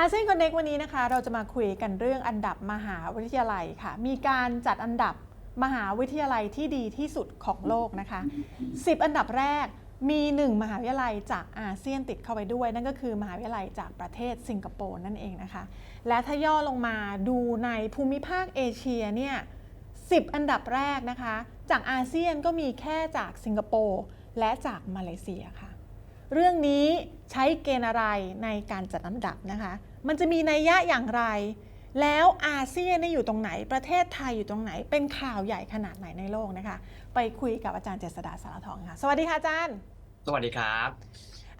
อาเซียนคอนเน็กวันนี้นะคะ เราจะมาคุยกันเรื่องอันดับมหาวิทยาลัยค่ะ มีการจัดอันดับมหาวิทยาลัยที่ดีที่สุดของโลกนะคะ 10 อันดับแรกมี 1 มหาวิทยาลัยจากอาเซียนติดเข้าไปด้วย นั่นก็คือมหาวิทยาลัยจากประเทศสิงคโปร์นั่นเองนะคะ และถ้าย่อลงมาดูในภูมิภาคเอเชียเนี่ย10 อันดับแรกนะคะ จากอาเซียนก็มีแค่จากสิงคโปร์และจากมาเลเซียค่ะ เรื่องนี้ใช้เกณฑ์อะไรในการจัดอันดับนะคะ มันจะมีนัยยะอย่างไร แล้วอาเซียนอยู่ตรงไหน ประเทศไทยอยู่ตรงไหน เป็นข่าวใหญ่ขนาดไหนในโลกนะคะ ไปคุยกับอาจารย์เจษดาสารทองค่ะ สวัสดีค่ะอาจารย์ สวัสดีครับ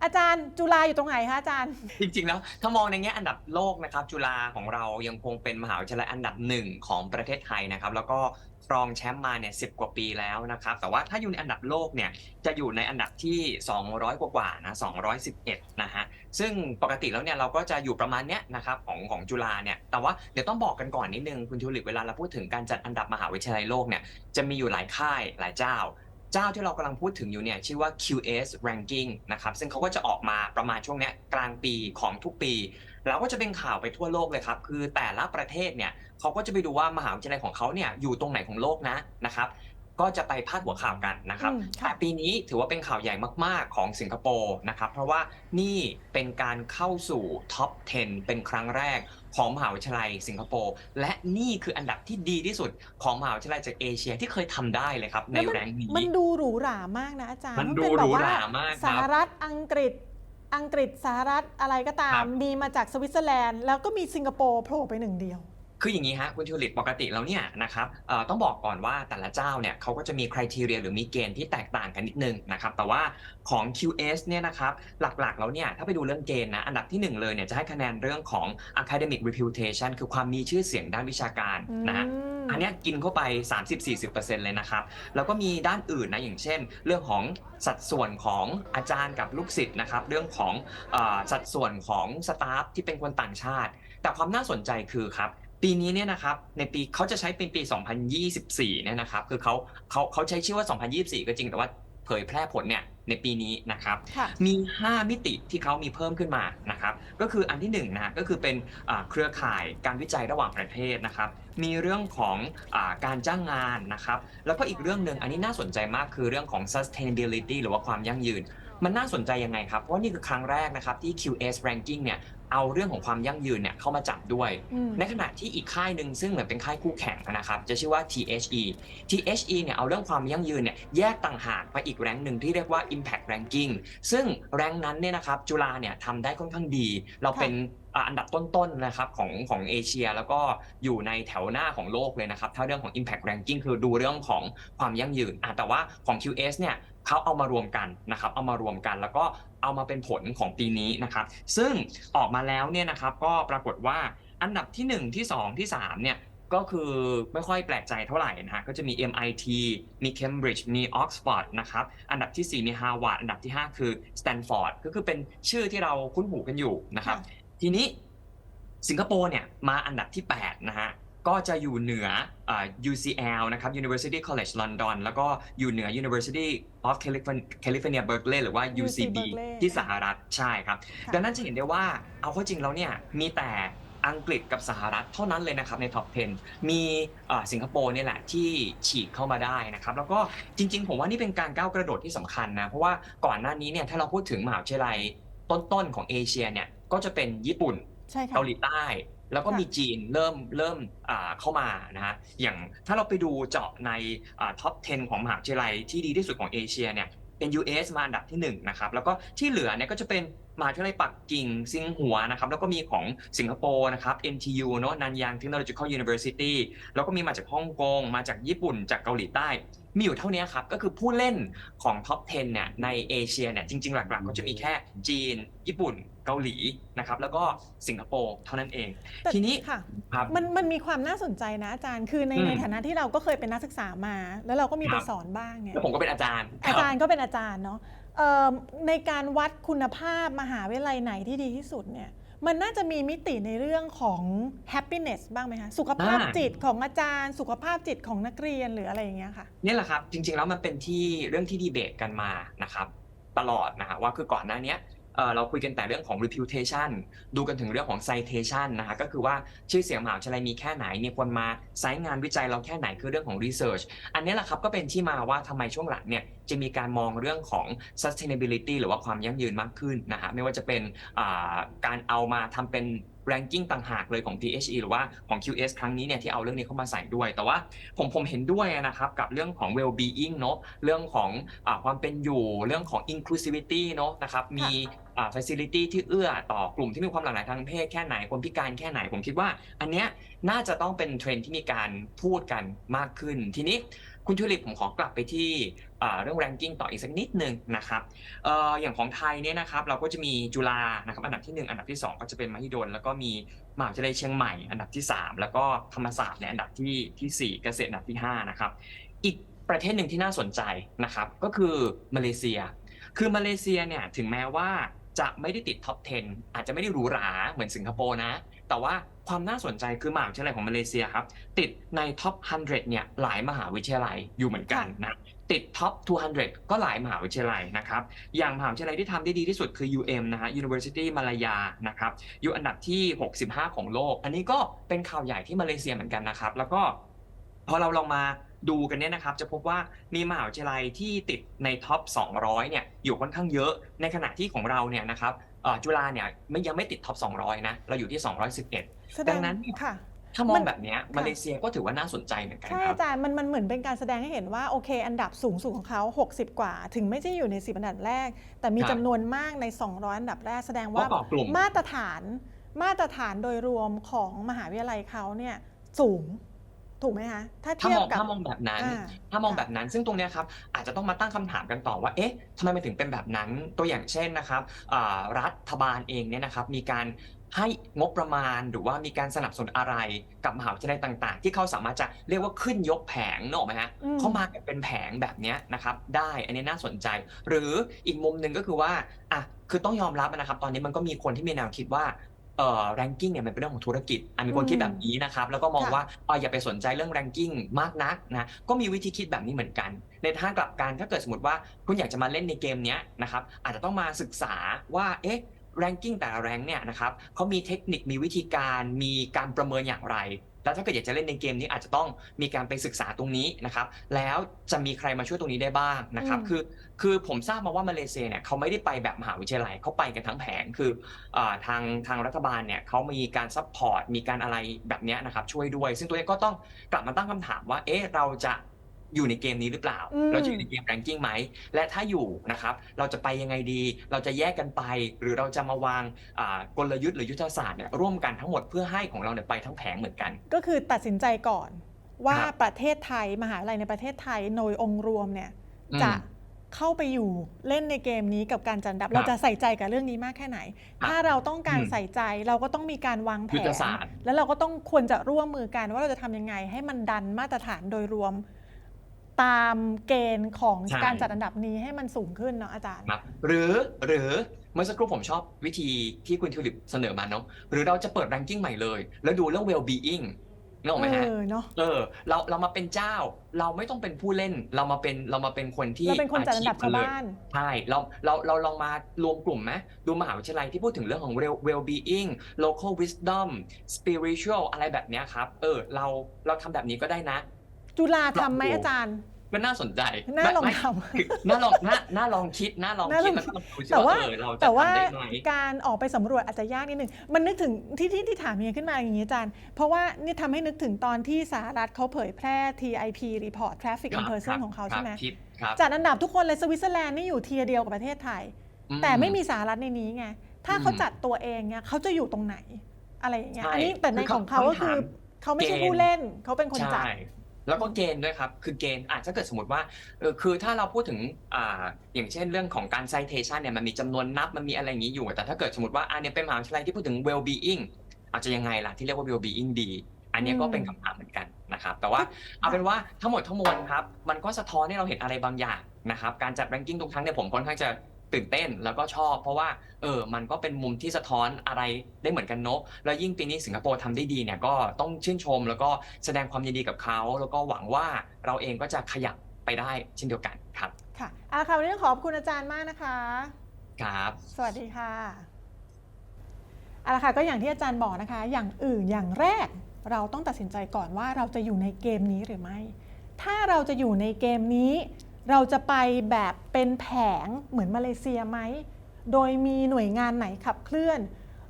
อาจารย์จุฬาอยู่ตรงไหนคะอาจารย์ จริงๆแล้วถ้ามองในแง่อันดับโลกนะครับ จุฬาของเรายังคงเป็นมหาวิทยาลัยอันดับหนึ่งของประเทศไทยนะครับ แล้วก็ครองแชมป์มาเนี่ยสิกว่าปีแล้วนะครับ แต่ว่าถ้าอยู่ในอันดับโลกเนี่ยจะอยู่ในอันดับที่ 200 กว่านะ211 นะฮะซึ่งปกติแล้วเนี่ยเราก็จะอยู่ประมาณเนี้ยนะครับของของจุฬาเนี่ยแต่ว่าเดี๋ยวต้องบอกกันก่อนนิดนึงคุณทิวลิปเวลาเราพูดถึงการจัดอันดับมหาวิทยาลัยโลกเนี่ยจะมีอยู่หลายค่ายหลายเจ้า เจ้าที่เรากำลังพูดถึงอยู่เนี่ยชื่อว่า QS Ranking นะครับซึ่งเขาก็จะออกมาประมาณช่วงเนี้ยกลางปีของทุกปี แล้วก็จะเป็นข่าวไปทั่วโลกเลยครับ คือแต่ละประเทศเนี่ยเขาก็จะไปดูว่ามหาวิทยาลัยของเขาเนี่ยอยู่ตรงไหนของโลกนะนะครับ ก็จะไปพาดหัวข่าวกันนะครับอืมค่ะแต่ปีนี้ถือว่าเป็นข่าวใหญ่มาก ๆ ของสิงคโปร์นะครับเพราะว่านี่เป็นการเข้าสู่ท็อป 10 เป็นครั้งแรกของมหาวิทยาลัยสิงคโปร์และนี่คืออันดับที่ดีที่สุดของมหาวิทยาลัยจากเอเชียที่เคยทำได้เลยครับ ในแล้วมัแรงนี้มันดูหรูหรามากนะอาจารย์มันเป็ดูแบบหรูว่หรามากครับสหรัฐอังกฤษอังกฤษสหรัฐอะไรก็ตาครัมบมีมาจากสวิตเซอร์แลนด์ แล้วก็มีสิงคโปร์โผล่ไปหนึ่งเดียว คืออย่างนี้ฮะคุณทิวลิปปกติแล้วเนี่ยนะครับเอ่อต้องบอกก่อนว่าแต่ละเจ้าเนี่ยเขาก็จะมีคุณทีเรียหรือมีเกณฑ์ที่แตกต่างกันนิดนึงนะครับแต่ว่าของ QS เนี่ยนะครับหลักๆแล้วเนี่ยถ้าไปดูเรื่องเกณฑ์นะอันดับที่หนึ่งเลยเนี่ยจะให้คะแนนเรื่องของ academic reputation คือความมีชื่อเสียงด้านวิชาการนะฮะมอันเนี้ยกินเข้าไป 30-40%เลยนะครับ แล้วก็มีด้านอื่นนะ อย่างเช่น เรื่องของสัดส่วนของอาจารย์กับลูกศิษย์นะครับ เรื่องของเออสัดส่วนของสตาฟที่เป็นคนต่างชาติ แต่ความน่าสนใจคือครับ ปีนี้เนี่ยนะครับในปีเขาจะใช้เป็นปี 2024เนี่ยนะครับคือเขาเขาเขาใช้ชื่อว่า 2024 ก็จริงแต่ว่าเผยแพร่ผลเนี่ยในปีนี้นะครับค่ะมี 5 มิติที่เขามีเพิ่มขึ้นมานะครับ ก็คืออันที่1นงนะฮะก็คือเป็นอ่าเครือข่ายการวิจัยระหว่างประเทศนะครับ มีเรื่องของอาการจ้างงานนะครับ แล้วก็อีกเรื่องหนึ่งอันนี้น่าสนใจมากคือเรื่องของ sustainability หรือว่าความยั่งยืน มันน่าสนใจยังไงครับ เพราะว่านี่คือครั้งแรกนะครับที่ QS ranking เนี่ยเอาเรื่องของความยั่งยืนเนี่ยเข้ามาจับด้วยอืมในขณะที่อีกค่ายหนึ่งซึ่งเหมือนเป็นค่ายคู่แข่งนะครับจะชื่อว่า THE THE เนี่ยเอาเรื่องความยั่งยืนเนี่ยแยกต่างหากไปอีกแรงหนึ่งที่เรียกว่า Impact Ranking ซึ่งแรงนั้นเนี่ยนะครับจุฬาเนี่ยทำได้ค่อนข้างดี เราเป็นอ่าอันดับต้นๆนะครับของของเอเชีย แล้วก็อยู่ในแถวหน้าของโลกเลยนะครับ ถ้าเรื่องของ Impact Ranking คือดูเรื่องของความยั่งยืนอะแต่ว่าของ QS เนี่ย เขาเอามารวมกันนะครับ เอามารวมกันแล้วก็เอามาเป็นผลของปีนี้นะครับ ซึ่งออกมาแล้วเนี่ยนะครับก็ปรากฏว่าอันดับที่ 1 ที่ 2 ที่ 3 เนี่ยก็คือไม่ค่อยแปลกใจเท่าไหร่นะฮะก็จะมี MIT มี Cambridge มี Oxford นะครับ อันดับทีสี่4 มี Harvard อันดับที่ 5 คือ Stanford ก็คือเป็นชื่อที่เราคุ้นหูกันอยู่นะครับค่ะทีนี้สิงคโปร์เนี่ยมาอันดับที่ 8 นะฮะ ก็จะอยู่เหนืออ่า UCL นะครับ University College London แล้วก็อยู่เหนือ University of California California Berkeley หรือว่า UC UCB Berkeley ที่สหรัฐใช่ครับค่ะดังนั้นจะเห็นได้ว่าเอาเข้าจริงแล้วเนี่ยมีแต่อังกฤษกับสหรัฐเท่านั้นเลยนะครับในท็อป 10 มีเอ่อสิงคโปร์เนี่ยแหละที่ฉีกเข้ามาได้นะครับ แล้วก็จริง ๆ ผมว่านี่เป็นการก้าวกระโดดที่สำคัญนะ เพราะว่าก่อนหน้านี้เนี่ยถ้าเราพูดถึงมหาวิทยาลัยต้นๆของเอเชียเนี่ยก็จะเป็นญี่ปุ่นใช่ค่ะเกาหลีใต้ แล้วก็ค่ะมีจีนเริ่มเริ่มอ่าเข้ามานะฮะอย่างถ้าเราไปดูเจาะในท็อป 10 ของมหาวิทยาลัยที่ดีที่สุดของเอเชียเนี่ยเป็น US มาอันดับที่1นะครับแล้วก็ที่เหลือเนี่ยก็จะเป็น มหาวิทยาลัยปักกิ่งซิงหัวนะครับแล้วก็มีของสิงคโปร์นะครับ NTU เนอะนันยาง Technological University แล้วก็มีมาจากฮ่องกงมาจากญี่ปุ่นจากเกาหลีใต้ มีอยู่เท่านี้ครับ ก็คือผู้เล่นของท็อป 10 เนี่ยในเอเชียเนี่ยจริง ๆ หลัก ๆ ก็จะมีแค่จีน ญี่ปุ่นเกาหลีนะครับแล้วก็สิงคโปร์เท่านั้นเองแต่ทีนี้ค่ะครับมันมันมีความน่าสนใจนะอาจารย์คือในอืมในฐานะที่เราก็เคยเป็นนักศึกษามา แล้วเราก็มีคไปรับสอนบ้างเนี่ยแล้วผมก็เป็นอาจารย์ อาจารย์ก็เป็นอาจารย์เนาะเอ่อ ในการวัดคุณภาพมหาวิทยาลัยไหนที่ดีที่สุดเนี่ยมันน่าจะมีมิติในเรื่องของ happiness บ้างไหมคะสุขภาพอ่าจิตของอาจารย์ สุขภาพจิตของนักเรียนหรืออะไรอย่างเงี้ยค่ะเนี่ยแหละครับ จริงๆแล้วมันเป็นที่เรื่องที่ดีเบตกันมานะครับ ตลอดนะฮะว่าคือก่อนหน้าเนี้ย เราคุยกันแต่เรื่องของ reputation ดูกันถึงเรื่องของ citation นะคะก็คือว่าชื่อเสียงมหาวิทยาลัยมีแค่ไหนมีคนมาไซต์งานวิจัยเราแค่ไหนคือเรื่องของ research อันนี้แหละครับก็เป็นที่มาว่าทำไมช่วงหลังเนี่ยจะมีการมองเรื่องของ sustainability หรือว่าความยั่งยืนมากขึ้นนะฮะไม่ว่าจะเป็นการเอามาทำเป็น ranking ต่างหากเลยของ THE หรือว่าของ QS ครั้งนี้เนี่ยที่เอาเรื่องนี้เข้ามาใส่ด้วย แต่ว่าผมผมเห็นด้วยนะครับกับเรื่องของ well being เนอะเรื่องของอความเป็นอยู่เรื่องของ inclusivity เนอะนะครับมี อ่า facility ที่เอื้อต่อกลุ่มที่มีความหลากหลายทางเพศแค่ไหนคนพิการแค่ไหน ผมคิดว่าอันเนี้ยน่าจะต้องเป็นเทรนด์ที่มีการพูดกันมากขึ้น ทีนี้คุณทุลิปผมขอกลับไปที่เรื่อง ranking ต่ออีกสักนิดนึงนะครับอย่างของไทยเนี่ยนะครับเราก็จะมีจุฬานะครับอันดับที่ 1 อันดับที่ 2 ก็จะเป็นมหิดล แล้วก็มีมหาวิทยาลัยเชียงใหม่ อันดับที่ 3 แล้วก็ธรรมศาสตร์ในอันดับที่ทีสี่4เกษตรอันดับที่5นะครับอีกประเทศหนึ่งที่น่าสนใจนะครับก็คือมาเลเซีย คือมาเลเซียเนี่ยถึงแม้ว่า จะไม่ได้ติดท็อป 10 อาจจะไม่ได้หรูหราเหมือนสิงคโปร์นะ แต่ว่าความน่าสนใจคือมหาวิทยาลัยของมาเลเซียครับ ติดในท็อป 100 เนี่ยหลายมหาวิทยาลัยอยู่เหมือนกันนะ ติดท็อป 200 ก็หลายมหาวิทยาลัยนะครับ อย่างมหาวิทยาลัยที่ทำได้ดีที่สุดคือ UM นะฮะ University มาลายานะครับ อยู่อันดับที่ 65 ของโลก อันนี้ก็เป็นข่าวใหญ่ที่มาเลเซียเหมือนกันนะครับ แล้วก็พอเราลองมา ดูกันเนี่ยนะครับจะพบว่ามีมหาวิทยาลัยที่ติดในท็อป 200 เนี่ยอยู่ค่อนข้างเยอะ ในขณะที่ของเราเนี่ยนะครับเอ่อจุฬาเนี่ยไม่ยังไม่ติดท็อป 200 นะ เราอยู่ที่ 211แสดดังงนั้นค่ะถ้ามอมังนแบบเนี้ยมาเลเซียก็ถือว่าน่าสนใจเหมือนกันใช่ครับอาจารย์มันมันเหมือนเป็นการแสดงให้เห็นว่าโอเค อันดับสูงสุดของเขา 60 กว่า ถึงไม่ใช่อยู่ใน10อันดับแรก แต่มีครับจำนวนมากใน 200 อันดับแรกแสดงก็ว่าเกาะกลุ่มมาตรฐาน มาตรฐานโดยรวมของมหาวิทยาลัยเขาเนี่ยสูง ถูกไหมคะถ้าถ้าเทียมบองกับถ้ามองแบบนั้น อ่าถ้ามองค่ะแบบนั้นซึ่งตรงเนี้ยครับอาจจะต้องมาตั้งคำถามกันต่อว่าเอ๊ะทำไมมันถึงเป็นแบบนั้นตัวอย่างเช่นนะครับอ่ารัฐบาลเองเนี่ยนะครับมีการให้งบประมาณหรือว่ามีการสนับสนุนอะไรกับมหาวิทยาลัยต่าง ๆ ที่เขาสามารถจะเรียกว่าขึ้นยกแผงเนกอะไหมฮะอืมเขามากันเป็นแผงแบบเนี้ยนะครับได้อันนี้น่าสนใจ หรืออีกมุมหนึ่งก็คือว่าอะคือต้องยอมรับนะครับ ตอนนี้มันก็มีคนที่มีแนวคิดว่า เอ่อ ranking เนี่ยมันเป็นเรื่องของธุรกิจอะมีคนคิดแบบนี้นะครับ แล้วก็มองค่ะว่าเอ่ออย่าไปสนใจเรื่อง ranking มากนักนะ ก็มีวิธีคิดแบบนี้เหมือนกัน ในทางกลับกันถ้าเกิดสมมติว่าคุณอยากจะมาเล่นในเกมเนี้ยนะครับ อาจจะต้องมาศึกษาว่า เอ๊ะ ranking แต่ละ rank เนี่ยนะครับเขามีเทคนิค มีวิธีการ มีการประเมินอย่างไร แล้วถ้าเกิดอยากจะเล่นในเกมนี้อาจจะต้องมีการไปศึกษาตรงนี้นะครับ แล้วจะมีใครมาช่วยตรงนี้ได้บ้างนะครับอืมคือคือผมทราบมาว่ามาเลเซียเนี่ยเขาไม่ได้ไปแบบมหาวิทยาลัยเขาไปกันทั้งแผงคืออาทางทางรัฐบาลเนี่ยเขามีการซัพพอร์ตมีการอะไรแบบเนี้ยนะครับช่วยด้วย ซึ่งตัวนี้ก็ต้องกลับมาตั้งคำถามว่าเอ๊ะเราจะ อยู่ในเกมนี้หรือเปล่า อืม เราจะอยู่ในเกมแรงกิ้งไหม และถ้าอยู่นะครับ เราจะไปยังไงดี เราจะแยกกันไป หรือเราจะมาวางอ่ากลยุทธ์หรือยุทธศาสตร์เนี่ยร่วมกันทั้งหมดเพื่อให้ของเราเนี่ยไปทั้งแผงเหมือนกัน ก็คือตัดสินใจก่อนว่าครับ ประเทศไทยมหาวิทยาลัยในประเทศไทยโดยองค์รวมเนี่ยอืม จะเข้าไปอยู่เล่นในเกมนี้กับการจัดอันดับ ครับเราจะใส่ใจกับเรื่องนี้มากแค่ไหน ครับถ้าเราต้องการอืมใส่ใจเราก็ต้องมีการวางแผยุทธนศาสตร์แล้วเราก็ต้องควรจะร่วมมือกันว่าเราจะทำยังไง ให้มันดันมาตรฐานโดยรวม ตามเกณฑ์ของใช่ การจัดอันดับนี้ให้มันสูงขึ้นเนาะอาจารย์ ครับหรือหรือเมื่อสักครู่ผมชอบวิธีที่คุณทิวลิปเสนอมาเนาะหรือเราจะเปิด ranking ใหม่เลย แล้วดูเรื่อง well being นึกออกไหมเอฮะอเนาะเออเราเรามาเป็นเจ้า เราไม่ต้องเป็นผู้เล่น เรามาเป็นเรามาเป็นคนที่เราเป็นคนจัดอันดับชาวเลยบ้าน ใช่เราเราเราลองมารวมกลุ่มไหมดูมหาวิทยาลัยที่พูดถึงเรื่องของ well well being local wisdom spiritual อะไรแบบเนี้ยครับเออเราเราทำแบบนี้ก็ได้นะ จุฬาทำไหมลองดูอาจารย์ มันน่าสนใจน่าลองไม่ทำคือน่าลองน่าน่าลองคิดน่าลองน่าลคิอดงแล้วก็ลองดูสิแต่ว่าว่าเออเราจะแต่ว่าทำได้ไหมการออกไปสำรวจอาจจะยากนิดหนึ่งมันนึกถึงที่ที่ที่ถามเมียขึ้นมาอย่างนี้อาจารย์ เพราะว่านี่ทำให้นึกถึงตอนที่สหรัฐเขาเผยแพร่ TIP report traffic ค in รับ person ครับของเขาคใช่รับไหมคิดครับจัดอันดับทุกคนเลยสวิตเซอร์แลนด์นี่อยู่เทียร์เดียวกับประเทศไทยอืแต่ไม่มีสหรัฐในนี้ไงถ้าเขาอืมจัดตัวเองเนี่ยเขาจะอยู่ตรงไหนอะไรอย่างเงี้ยใช่อันนี้แต่ในคือของเขาก็คือคำถามเขาไม่ใช่เกณฑ์ผู้เล่นเขาเป็นคนจัดใช่ แล้วก็เกณฑ์ด้วยครับ คือเกณฑ์อาจจะเกิดสมมติว่าเออคือถ้าเราพูดถึงอ่าอย่างเช่นเรื่องของการ citation เนี่ยมันมีจำนวนนับมันมีอะไรอย่างนี้อยู่ แต่ถ้าเกิดสมมติว่าอันนี้เป็นมหาวิทยาลัยที่พูดถึง well being อาจจะยังไงล่ะที่เรียกว่า well being ดี อันนี้ก็เป็นคำถามเหมือนกันนะครับ แต่ว่าเอาเป็นว่าทั้งหมดทั้งมวลครับ มันก็สะท้อนให้เราเห็นอะไรบางอย่างนะครับ การจัด ranking ทุกครั้งเนี่ยผมค่อนข้างจะ ตื่นเต้นแล้วก็ชอบ เพราะว่าเออมันก็เป็นมุมที่สะท้อนอะไรได้เหมือนกันเนอะแล้วยิ่งปีนี้สิงคโปร์ทำได้ดีเนี่ยก็ต้องชื่นชม แล้วก็แสดงความยินดีกับเขา แล้วก็หวังว่าเราเองก็จะขยับไปได้เช่นเดียวกันครับค่ะเอาละค่ะวันนี้ต้องขอบคุณอาจารย์มากนะคะ ครับสวัสดีค่ะเอาละค่ะก็อย่างที่อาจารย์บอกนะคะ อย่างอื่นอย่างแรก เราต้องตัดสินใจก่อนว่าเราจะอยู่ในเกมนี้หรือไม่ ถ้าเราจะอยู่ในเกมนี้ เราจะไปแบบเป็นแผงเหมือนมาเลเซียไหม โดยมีหน่วยงานไหนขับเคลื่อน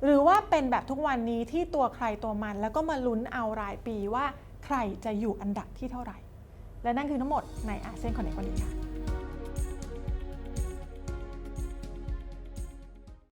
หรือว่าเป็นแบบทุกวันนี้ที่ตัวใครตัวมัน แล้วก็มาลุ้นเอารายปีว่าใครจะอยู่อันดับที่เท่าไหร่ และนั่นคือทั้งหมดในอาเซียนคอนเนควันนี้ค่ะ